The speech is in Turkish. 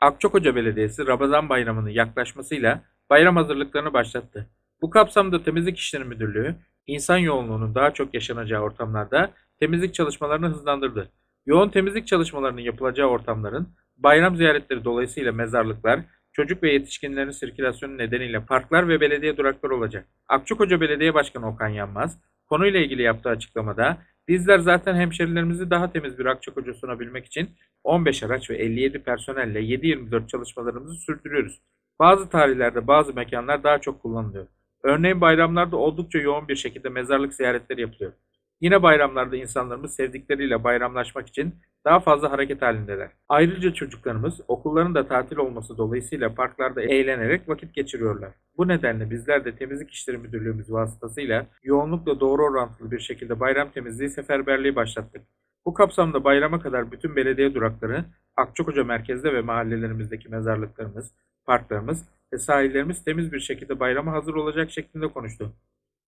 Akçakoca Belediyesi Ramazan Bayramı'nın yaklaşmasıyla bayram hazırlıklarını başlattı. Bu kapsamda Temizlik İşleri Müdürlüğü, insan yoğunluğunun daha çok yaşanacağı ortamlarda temizlik çalışmalarını hızlandırdı. Yoğun temizlik çalışmalarının yapılacağı ortamların bayram ziyaretleri dolayısıyla mezarlıklar, çocuk ve yetişkinlerin sirkülasyonu nedeniyle parklar ve belediye durakları olacak. Akçakoca Belediye Başkanı Okan Yanmaz, konuyla ilgili yaptığı açıklamada, bizler zaten hemşerilerimizi daha temiz bir Akçakoca sunabilmek için 15 araç ve 57 personelle 7-24 çalışmalarımızı sürdürüyoruz. Bazı tarihlerde bazı mekanlar daha çok kullanılıyor. Örneğin bayramlarda oldukça yoğun bir şekilde mezarlık ziyaretleri yapılıyor. Yine bayramlarda insanlarımız sevdikleriyle bayramlaşmak için daha fazla hareket halindeler. Ayrıca çocuklarımız okulların da tatil olması dolayısıyla parklarda eğlenerek vakit geçiriyorlar. Bu nedenle bizler de Temizlik İşleri Müdürlüğümüz vasıtasıyla yoğunlukla doğru orantılı bir şekilde bayram temizliği seferberliği başlattık. Bu kapsamda bayrama kadar bütün belediye durakları, Akçakoca merkezde ve mahallelerimizdeki mezarlıklarımız, parklarımız ve sahillerimiz temiz bir şekilde bayrama hazır olacak şeklinde konuştu.